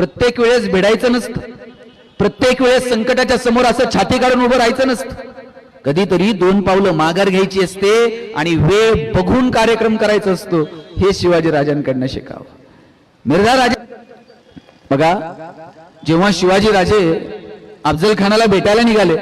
प्रत्येक वेळेस भिडायचं नसतं. प्रत्येक वेळेस संकटाच्या समोर असं छाती काढून उभं राहायचं नसतं. कधीतरी दोन पावलं माघार घ्यायची असते आणि वेळ बघून कार्यक्रम करायचा असतो. हे शिवाजी राजांकडनं शिकावं. मिर्झा राजा बघा जेव्हा शिवाजी राजे अफजल खानाला भेटायला निघाले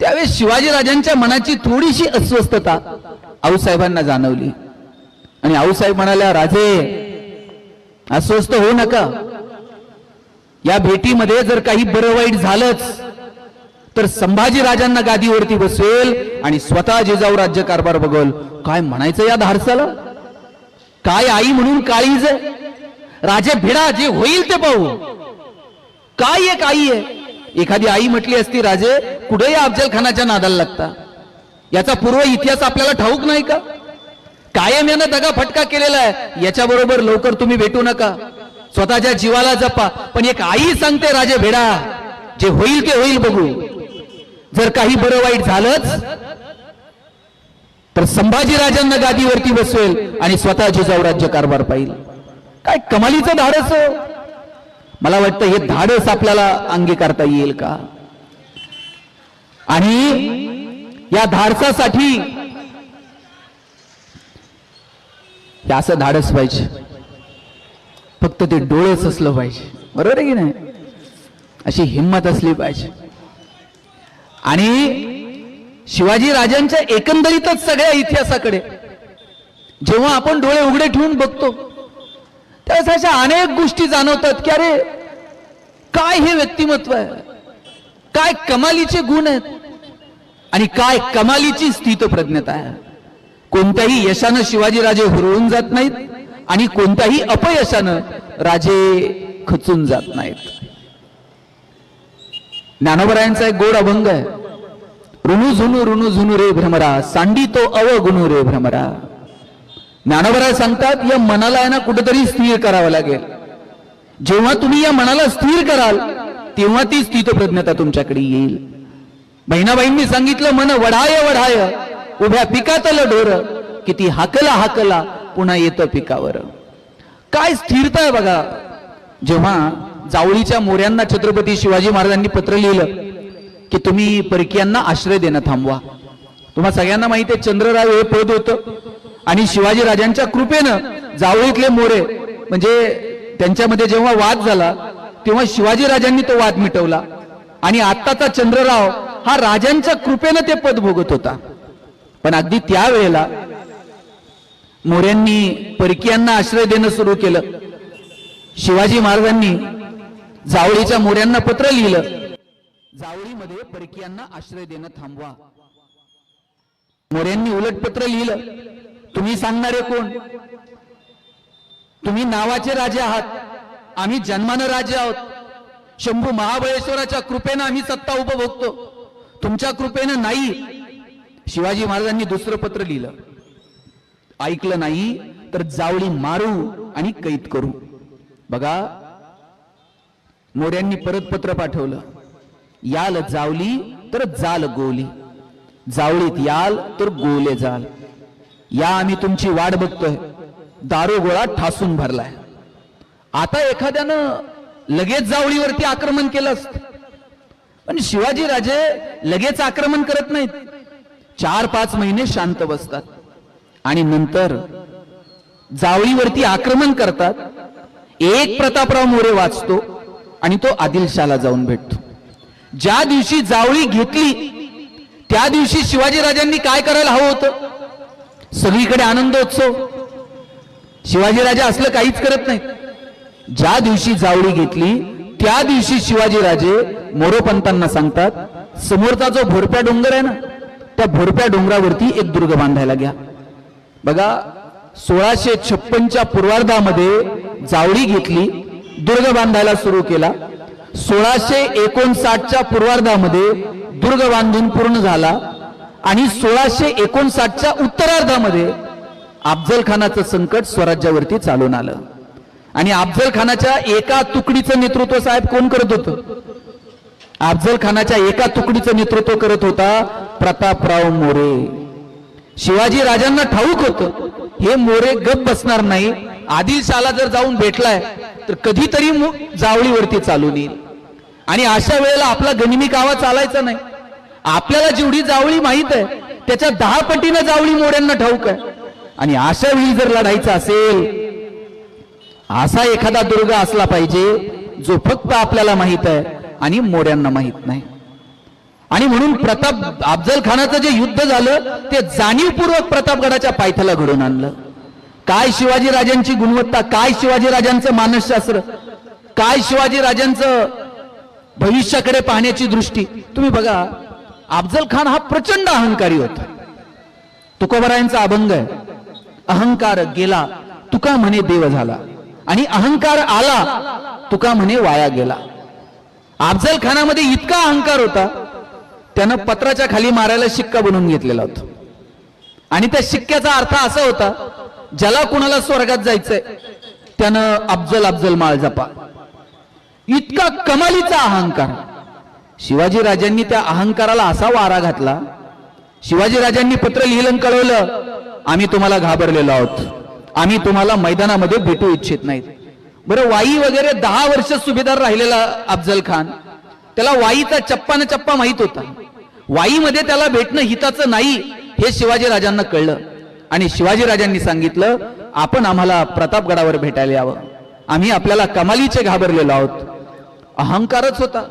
त्यावेळेस शिवाजी राजांच्या मनाची थोडीशी अस्वस्थता आऊसाहेबांना जाणवली. आणि आऊसाहेब म्हणाल्या राजे अस्वस्थ होऊ नका. या भेटीमध्ये जर काही बरं वाईट झालंच तर संभाजी राजांना गादीवरती बसवेल आणि स्वतः जिजाऊ राज्य कारभार बघल. काय म्हणायचं या धारसाला काय आई म्हणून काळीज राजे भिडा जे होईल ते पाहू. काय एक आई आहे? एखादी आई म्हटली असती राजे कुठे या अफजल खानाच्या नादाला लागता? याचा पूर्व इतिहास आपल्याला ठाऊक नाही का? कायम यानं दगा फटका केलेला आहे. याच्याबरोबर लवकर तुम्ही भेटू नका. स्वतःच्या जीवाला जपा. पण एक आई सांगते राजे भेडा जे होईल ते होईल बघू. जर काही बरं वाईट झालंच तर संभाजी राजांना गादीवरती बसवेल आणि स्वतः जिजाऊ राज्य कारभार पाहिजे काय कमालीचं धाडस? हो. मला वाटतं हे धाडस आपल्याला अंगीकारता येईल का? आणि या धाडसासाठी असं धाडस पाहिजे. फक्त ते डोळस असलं पाहिजे. बरोबर आहे की नाही? अशी हिंमत असली पाहिजे. आणि शिवाजी राजांच्या एकंदरीतच सगळ्या इतिहासाकडे जेव्हा आपण डोळे उघडे ठेवून बघतो त्यावेळेस अशा अनेक गोष्टी जाणवतात की अरे काय हे व्यक्तिमत्व आहे? काय कमालीचे गुण आहेत? आणि काय कमालीची स्थितप्रज्ञता आहे? कोणत्याही यशानं शिवाजी राजे हुरळून जात नाहीत. आणि कोणत्याही अपयशानं राजे खचून जात नाहीत. ज्ञानोबरायांचा एक गोड अभंग आहे. ऋणू झुनू ऋणू झुनू रे भ्रमरा सांडी तो अवगुणू रे भ्रमरा. ज्ञानोबराय सांगतात या मनाला आहे ना कुठेतरी स्थिर करावं लागेल. जेव्हा तुम्ही या मनाला स्थिर कराल तेव्हा ती स्थितप्रज्ञता तुमच्याकडे येईल. बहिणाबाईंनी सांगितलं मन वढाय वढाय उभ्या पिकातलं ढोर किती हाकला हाकला पुन्हा येतं पिकावर. काय स्थिरता आहे बघा. जेव्हा जावळीच्या मोऱ्यांना छत्रपती शिवाजी महाराजांनी पत्र लिहिलं की तुम्ही परकीयांना आश्रय देणं थांबवा. तुम्हा सगळ्यांना माहिती आहे चंद्रराव हे पद होतं. आणि शिवाजी राजांच्या कृपेनं जावळीतले मोरे म्हणजे त्यांच्यामध्ये जेव्हा वाद झाला तेव्हा शिवाजी राजांनी तो वाद मिटवला. आणि आत्ताचा चंद्रराव हा राजांच्या कृपेनं ते पद भोगत होता. पण अगदी त्यावेळेला मोऱ्यांनी परकीयांना आश्रय देणं सुरू केलं. शिवाजी महाराजांनी जावळीच्या मोऱ्यांना पत्र लिहिलं. जावळीमध्ये परकीयांना आश्रय देणं थांबवा. मोऱ्यांनी उलट पत्र लिहिलं. तुम्ही सांगणारे कोण? तुम्ही नावाचे राजे आहात. आम्ही जन्मानं राजे आहोत. शंभू महाबळेश्वराच्या कृपेनं आम्ही सत्ता उपभोगतो. तुमच्या कृपेनं नाही. शिवाजी महाराजांनी दुसरं पत्र लिहिलं. ऐकलं नाही तर जावळी मारू आणि कैद करू. बघा मोऱ्यांनी परत पत्र पाठवलं. याल जावली तर जाल गोली. जावळीत याल तर गोले जाल. या आम्ही तुमची वाट बघतोय. दारोगोळा ठासून भरलाय. आता एखाद्यानं लगेच जावळीवरती आक्रमण केलं असत. पण शिवाजी राजे लगेच आक्रमण करत नाहीत. चार पाच महिने शांत बसतात. आणि नंतर जावळीवरती आक्रमण करतात. एक प्रतापराव मोरे वाचतो आणि तो आदिलशाला जाऊन भेटतो. ज्या दिवशी जावळी घेतली त्या दिवशी शिवाजी राजांनी काय करायला हवं होतं? सगळीकडे आनंदोत्सव. शिवाजीराजे असलं काहीच करत नाही ज्या दिवशी जावळी घेतली त्या दिवशी शिवाजीराजे मोरोपंतांना सांगतात समोरचा जो भोरप्या डोंगर आहे ना त्या भोरप्या डोंगरावरती एक दुर्ग बांधायला घ्या. बघा सोळाशे छप्पनच्या पूर्वार्धामध्ये जावळी घेतली दुर्ग बांधायला सुरू केला. सोळाशे एकोणसाठच्या पूर्वार्धामध्ये दुर्ग बांधून पूर्ण झाला. आणि सोळाशे एकोणसाठच्या उत्तरार्धामध्ये अफजल खानाचं संकट स्वराज्यावरती चालून आलं. आणि अफजल खानाच्या एका तुकडीचं नेतृत्व साहेब कोण करत होतं? अफजल खानाच्या एका तुकडीचं नेतृत्व करत होता प्रतापराव मोरे. शिवाजी राजांना ठाऊक होतं हे मोरे गप बसणार नाही. आदिलशाला जर जाऊन भेटलाय तर कधीतरी जावळीवरती चालून येईल. आणि अशा वेळेला आपला गनिमी कावा चालायचा नाही. आपल्याला जेवढी जावळी माहीत आहे त्याच्या दहा पटीनं जावळी मोड्यांना ठाऊक आहे. आणि अशा वेळी जर लढायचं असेल असा एखादा दुर्ग असला पाहिजे जो फक्त आपल्याला माहीत आहे आणि मोड्यांना माहीत नाही. आणि म्हणून प्रताप अफजल खानाचं जे युद्ध झालं ते जाणीवपूर्वक प्रतापगडाच्या पायथ्याला घडून आणलं. काय शिवाजी राजांची गुणवत्ता काय शिवाजीराजांचं मानसशास्त्र काय शिवाजी राजांचं भविष्याकडे पाहण्याची दृष्टी. तुम्ही बघा अफजल खान हा प्रचंड अहंकारी होता. तुकोबरायांचा अभंग आहे अहंकार गेला तुका म्हणे देव झाला. आणि अहंकार आला तुका म्हणे वाया गेला. अफजल खानामध्ये इतका अहंकार होता त्यानं पत्राच्या खाली मारायला शिक्का बनवून घेतलेला होता. आणि त्या शिक्क्याचा अर्थ असा होता ज्याला कुणाला स्वर्गात जायचंय त्यानं अफजल अफजल माळ जपा. इतका कमालीचा अहंकार. शिवाजी राजांनी त्या अहंकाराला असा वारा घातला शिवाजी राजांनी पत्र लिहिलं कळवलं आम्ही तुम्हाला घाबरलेलो आहोत. आम्ही तुम्हाला मैदानामध्ये भेटू इच्छित नाहीत. बरं वाई वगैरे दहा वर्ष सुभेदार राहिलेला अफजल खान त्याला वाईचा चप्पा न चप्पा माहीत होता. वाईमध्ये त्याला भेटणं हिताचं नाही हे शिवाजी राजांना कळलं. आणि शिवाजी राजांनी सांगितलं आपण आम्हाला प्रतापगडावर भेटायला यावं. आम्ही आपल्याला कमालीचे घाबरलेलो आहोत. अहंकारच होता.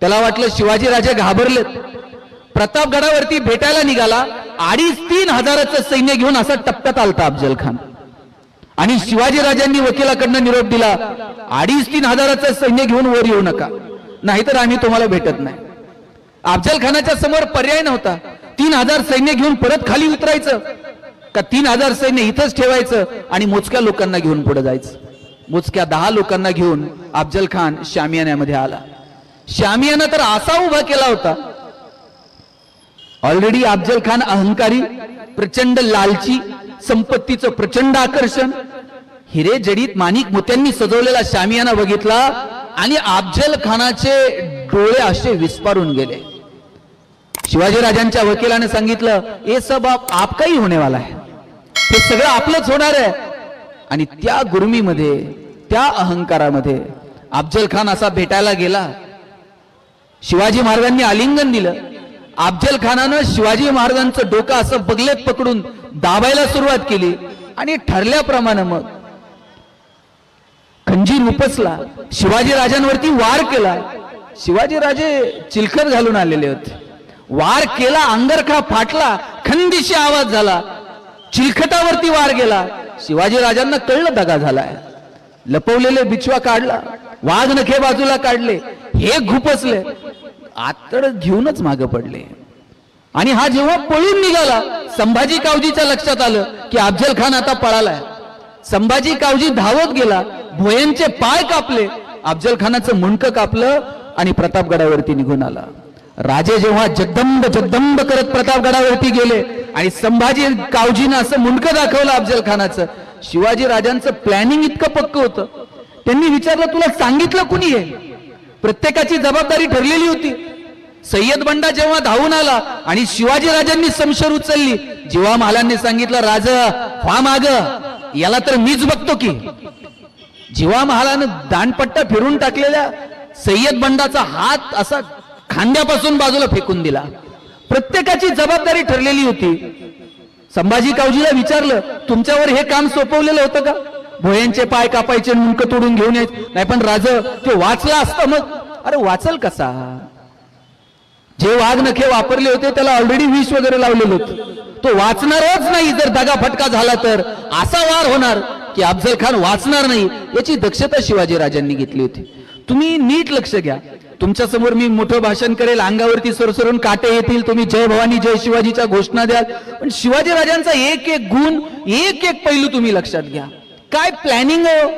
त्याला वाटलं शिवाजीराजे घाबरलेत. प्रतापगडावरती भेटायला निघाला अडीच तीन हजाराचं सैन्य घेऊन असा टप्प्यात आलता अफजल खान. आणि शिवाजी राजांनी वकिलाकडनं निरोप दिला अडीच तीन हजाराचं सैन्य घेऊन वर येऊ नका. नाहीतर आम्ही तुम्हाला भेटत नाही. अफजल खानाच्या समोर पर्याय नव्हता. तीन हजार सैन्य घेऊन परत खाली उतरायचं. का तीन हजार सैन्य इथंच ठेवायचं आणि मोजक्या लोकांना घेऊन पुढे जायचं. मोजक्या दहा लोकांना घेऊन अफजल खान शामियान्यामध्ये आला. शामियाना तर असा उभा केला होता. ऑलरेडी अफजल खान अहंकारी प्रचंड लालची संपत्तीचं प्रचंड आकर्षण हिरे जडीत माणिक मोत्यांनी सजवलेला शामियाना बघितला आणि अफजल खानाचे डोळे असे विस्पारून गेले. शिवाजी राजांच्या वकिलाने सांगितलं हे सब आपकाही होणे वाला आहे हे सगळं आपलंच होणार आहे आणि त्या गुरुमीमध्ये त्या अहंकारामध्ये अफजल खान असा भेटायला गेला. शिवाजी महाराजांनी आलिंगन दिलं. अफजल खानानं शिवाजी महाराजांचं डोकं असं बगलेत पकडून दाबायला सुरुवात केली. आणि ठरल्याप्रमाणे मग खंजीर उपसला शिवाजी राजांवरती वार केला. शिवाजी राजे चिलखत घालून आलेले होते. वार केला अंगरखा फाटला खंदिशी आवाज झाला चिलखटावरती वार गेला. शिवाजी राजांना कळलं दगा झालाय. लपवलेले बिछवा काढला वाघ नखे बाजूला काढले हे घुपसले. आतड घेऊनच माग पडले. आणि हा जेव्हा पळून निघाला संभाजी कावजीच्या लक्षात आलं की अफजल खान आता पळालाय. संभाजी कावजी धावत गेला भोयांचे पाय कापले अफजल खानाचं मुंडकं कापलं आणि प्रतापगडावरती निघून आला. राजे जेव्हा जगदंब जगदंब करत प्रतापगडावरती गेले आणि संभाजी कावजीनं असं मुंडकं दाखवलं अफजल खानाचं शिवाजी राजांचं प्लॅनिंग इतकं पक्क होतं. त्यांनी विचारलं तुला सांगितलं कुणी आहे प्रत्येकाची जबाबदारी ठरलेली होती. सय्यद बंडा जेव्हा धावून आला आणि शिवाजी राजांनी समशर उचलली जेव्हा महालांनी सांगितलं राज व्हा माग याला तर मीच बघतो की. जेव्हा महालानं दानपट्टा फिरून टाकलेल्या सय्यद बंडाचा हात असा खांद्यापासून बाजूला फेकून दिला. प्रत्येकाची जबाबदारी ठरलेली होती. संभाजी कावजीला विचारलं तुमच्यावर हे काम सोपवलेलं होतं का? भोयांचे पाय कापायचे मुंक तोडून घेऊन यायचे. नाही पण राज ते वाचला असतं मग. अरे वाचल कसा? जे वाघ नखे वापरले होते त्याला ऑलरेडी विष वगैरे लावलेलं होतं. तो वाचणारच नाही जर दगा फटका झाला तर. असा वार होणार की अफजल खान वाचणार नाही. याची दक्षता शिवाजी राजांनी घेतली होती. तुम्ही नीट लक्ष घ्या. तुमच्यासमोर मी मोठं भाषण करेल अंगावरती सरसरून काटे येतील. तुम्ही जय भवानी जय शिवाजीच्या घोषणा द्याल. पण शिवाजी राजांचा एक एक गुण एक एक पैलू तुम्ही लक्षात घ्या. काय प्लॅनिंग हो?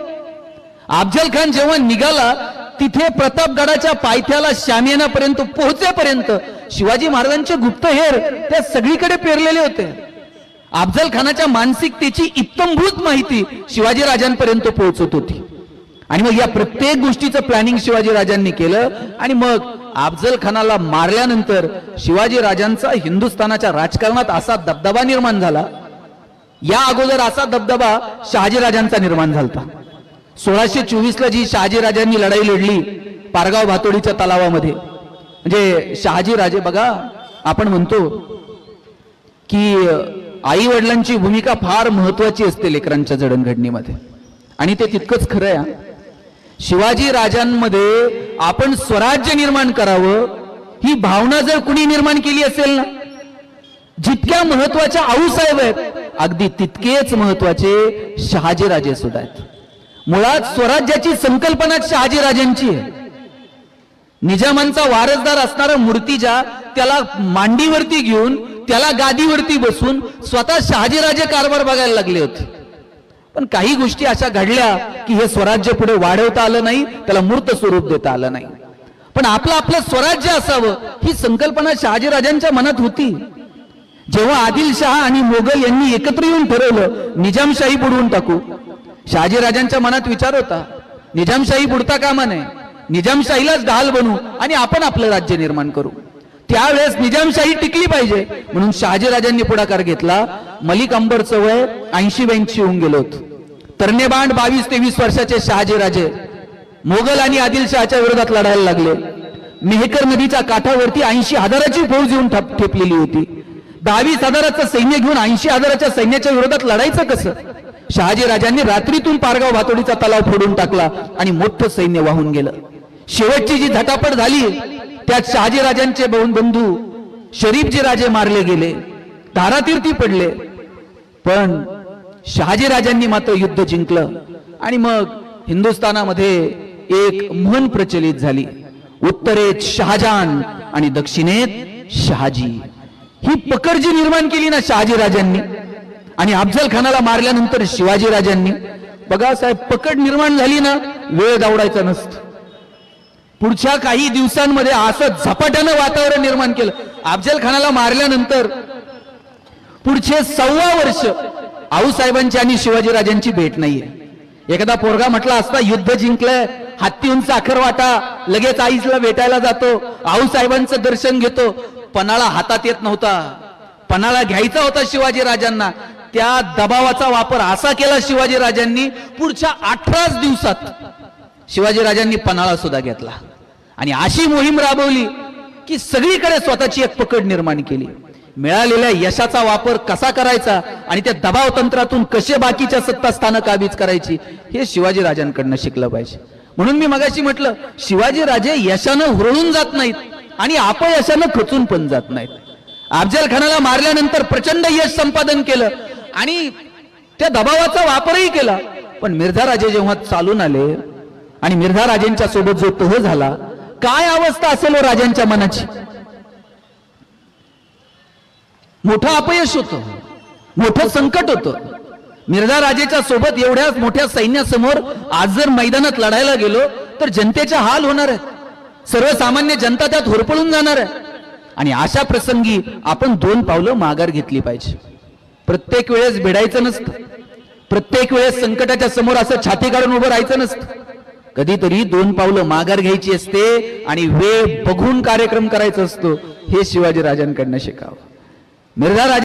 अफजल खान जेव्हा निघाला तिथे प्रतापगडाच्या पायथ्याला शामियानापर्यंत पोहोचेपर्यंत शिवाजी महाराजांचे गुप्तहेर त्या सगळीकडे पेरलेले होते. अफजल खानाच्या मानसिकतेची इत्तमभूत माहिती शिवाजी राजांपर्यंत पोहोचत होती. आणि मग या प्रत्येक गोष्टीचं प्लॅनिंग शिवाजी राजांनी केलं. आणि मग अफजल खानाला मारल्यानंतर शिवाजी राजांचा हिंदुस्थानाच्या राजकारणात असा दबदबा निर्माण झाला. या अगोदर असा दबदबा शहाजीराजांचा निर्माण झाला सोळाशे चोवीस ला जी शहाजीराजांनी लढाई लढली पारगाव भातोडीच्या तलावामध्ये. म्हणजे शहाजीराजे बघा आपण म्हणतो की आई वडिलांची भूमिका फार महत्वाची असते लेकरांच्या जडणघडणीमध्ये. आणि ते तितकंच खरं आहे शिवाजी राजांमध्ये आपण स्वराज्य निर्माण करावं ही भावना जर कुणी निर्माण केली असेल ना जितक्या महत्त्वाच्या आऊसाहेब आहेत अगदी तितकेच महत्त्वाचे शहाजीराजे सुद्धा आहेत. मुळात स्वराज्याची संकल्पना शहाजीराजांची आहे. निजामांचा वारसदार असणारा मूर्तिजा त्याला मांडीवरती घेऊन त्याला गादीवरती बसून स्वतः शहाजीराजे कारभार बघायला लागले होते. पण काही गोष्टी अशा घडल्या की हे स्वराज्य पुढे वाढवता आलं नाही त्याला मूर्त स्वरूप देता आलं नाही. पण आपलं आपलं स्वराज्य असावं ही संकल्पना शहाजीराजांच्या मनात होती. जेव्हा आदिलशहा आणि मोगल यांनी एकत्र येऊन ठरवलं निजामशाही बुडवून टाकू. शहाजीराजांच्या मनात विचार होता निजामशाही बुडता कामा नये निजामशाहीलाच ढाल बनू आणि आपण आपलं राज्य निर्माण करू. त्यावेळेस निजामशाही टिकली पाहिजे म्हणून शहाजीराजांनी पुढाकार घेतला मलिक अंबरचं वय ऐंशी ब्याऐंशी होऊन गेलो होतं. तरनेबांड बावीस तेवीस वर्षाचे शहाजीराजे मोगल आणि आदिलशहाच्या विरोधात लढायला लागले. मेहकर नदीच्या काठावरती ऐंशी हजाराची फौज येऊन ठेपलेली होती. दहावीस हजाराचं सैन्य घेऊन ऐंशी हजाराच्या सैन्याच्या विरोधात लढायचं कसं? शहाजी राजांनी रात्रीतून पारगाव भातोडीचा तलाव फोडून टाकला आणि मोठं सैन्य वाहून गेलं. शेवटची जी झटापट झाली त्यात शहाजी राजांचे बंधू शरीफजी राजे मारले गेले. धारातीर्थी पडले. पण शहाजीराजांनी मात्र युद्ध जिंकलं. आणि मग हिंदुस्थानामध्ये एक म्हण प्रचलित झाली. उत्तरेत शहाजान आणि दक्षिणेत शहाजी. ही पकड जी निर्माण केली ना शहाजीराजांनी आणि अफजल खानाला मारल्यानंतर शिवाजीराजांनी बघा साहेब पकड निर्माण झाली ना वेळ दावडायचा नसतं. पुढच्या काही दिवसांमध्ये असं झपाट्यानं वातावरण निर्माण केलं. अफजल खानाला मारल्यानंतर पुढचे सव्वा वर्ष आऊसाहेबांची आणि शिवाजीराजांची भेट नाहीये. एखादा पोरगा म्हटला असता युद्ध जिंकलंय हत्तीहून साखर वाटा लगेच आईसला भेटायला जातो आऊसाहेबांचं दर्शन घेतो. पणाला हातात येत नव्हता. पणाला घ्यायचा होता शिवाजीराजांना. त्या दबावाचा वापर असा केला शिवाजीराजांनी पुढच्या अठराच दिवसात. शिवाजीराजांनी पन्हाळा सुद्धा घेतला. आणि अशी मोहीम राबवली की सगळीकडे स्वतःची एक पकड निर्माण केली. मिळालेल्या यशाचा वापर कसा करायचा आणि त्या दबाव तंत्रातून कसे बाकीच्या सत्ता स्थानं काबीज करायची हे शिवाजीराजांकडनं शिकलं पाहिजे. म्हणून मी मगाशी म्हटलं शिवाजीराजे यशानं हुरळून जात नाहीत आणि अपयशानं खचून पण जात नाहीत. अफजल खानाला मारल्यानंतर प्रचंड यश संपादन केलं आणि त्या दबावाचा वापरही केला. पण मिर्झा राजे जेव्हा चालून आले आणि मिर्झा राजेंच्या सोबत जो तह झाला काय अवस्था असेल हो राजांच्या मनाची? मोठं अपयश होतं. मोठं संकट होतं. मिर्झा राजेच्या सोबत एवढ्या मोठ्या सैन्यासमोर आज जर मैदानात लढायला गेलो तर जनतेचा हाल होणार आहेत. सर्वसामान्य जनता त्यात होरपळून जाणार आहे. आणि अशा प्रसंगी आपण दोन पावलं माघार घेतली पाहिजे. प्रत्येक वेळेस भिडायचं नसतं. प्रत्येक वेळेस संकटाच्या समोर असं छाती काढून उभं राहायचं नसतं. कधीतरी दोन पावलं माघार घ्यायची असते आणि वेळ बघून कार्यक्रम करायचा असतो हे शिवाजी राजांकडनं शिकावं. मिर्झा राजे